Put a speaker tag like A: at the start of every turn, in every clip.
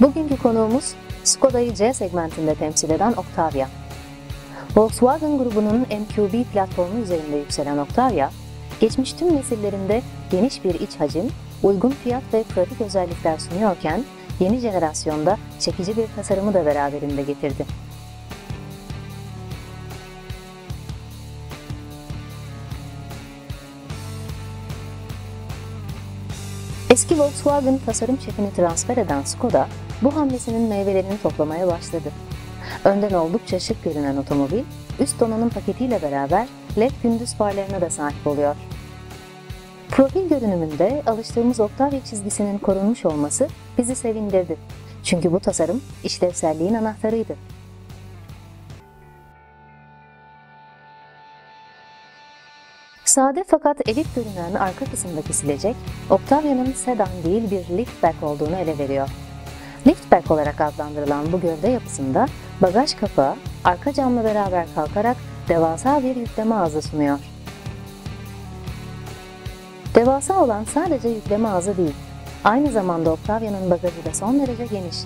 A: Bugünkü konuğumuz Skoda'yı C segmentinde temsil eden Octavia. Volkswagen grubunun MQB platformu üzerinde yükselen Octavia, geçmiş tüm nesillerinde geniş bir iç hacim, uygun fiyat ve pratik özellikler sunuyorken, yeni jenerasyonda çekici bir tasarımı da beraberinde getirdi. Eski Volkswagen tasarım şefini transfer eden Skoda, bu hamlesinin meyvelerini toplamaya başladı. Önden oldukça şık görünen otomobil, üst donanım paketiyle beraber LED gündüz farlarına da sahip oluyor. Profil görünümünde alıştığımız Octavia çizgisinin korunmuş olması bizi sevindirdi. Çünkü bu tasarım işlevselliğin anahtarıydı. Sade fakat elit görünen arka kısımdaki silecek, Octavia'nın sedan değil bir liftback olduğunu ele veriyor. Liftback olarak adlandırılan bu gövde yapısında bagaj kapağı arka camla beraber kalkarak devasa bir yükleme ağzı sunuyor. Devasa olan sadece yükleme ağzı değil, aynı zamanda Octavia'nın bagajı da son derece geniş.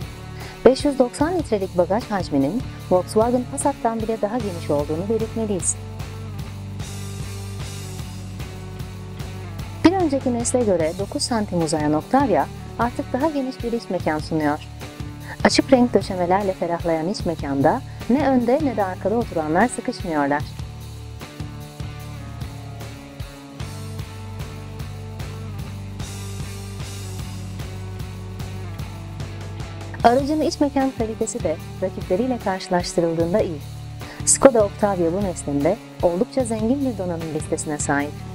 A: 590 litrelik bagaj hacminin Volkswagen Passat'tan bile daha geniş olduğunu belirtmeliyiz. Bir önceki nesle göre 9 santim uzayan Octavia artık daha geniş bir iç mekan sunuyor. Açık renk döşemelerle ferahlayan iç mekanda ne önde ne de arkada oturanlar sıkışmıyorlar. Aracın iç mekan kalitesi de rakipleriyle karşılaştırıldığında iyi. Skoda Octavia bu neslinde oldukça zengin bir donanım listesine sahip.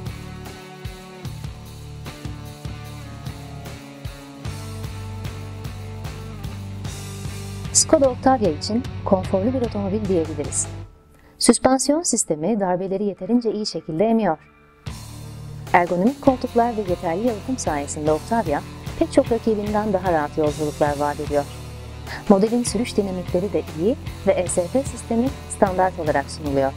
A: Skoda Octavia için konforlu bir otomobil diyebiliriz. Süspansiyon sistemi darbeleri yeterince iyi şekilde emiyor. Ergonomik koltuklar ve yeterli yalıtım sayesinde Octavia pek çok rakibinden daha rahat yolculuklar vaat ediyor. Modelin sürüş dinamikleri de iyi ve ESP sistemi standart olarak sunuluyor.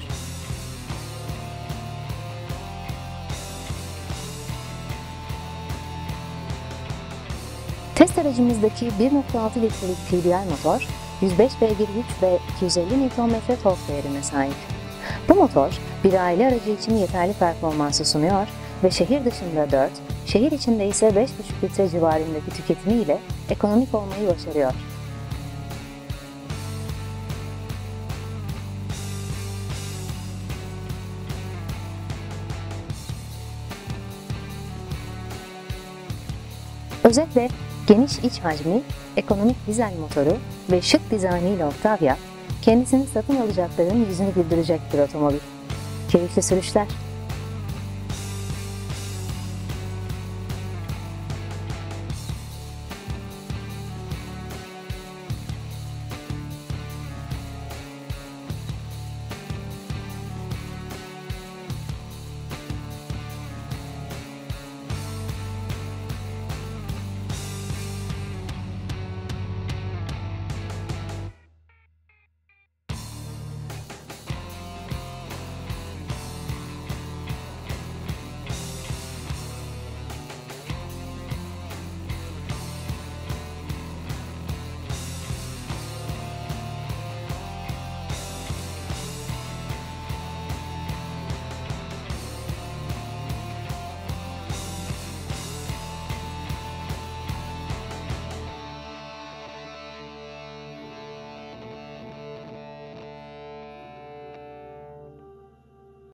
A: Test aracımızdaki 1.6 litrelik TDI motor, 105 beygir güç ve 250 Nm tork değerine sahip. Bu motor, bir aile aracı için yeterli performansı sunuyor ve şehir dışında 4, şehir içinde ise 5,5 litre civarındaki tüketimiyle ekonomik olmayı başarıyor. Özetle geniş iç hacmi, ekonomik dizel motoru ve şık dizaynıyla Octavia, kendisini satın alacakların yüzünü güldürecek bir otomobil. Keyifli sürüşler.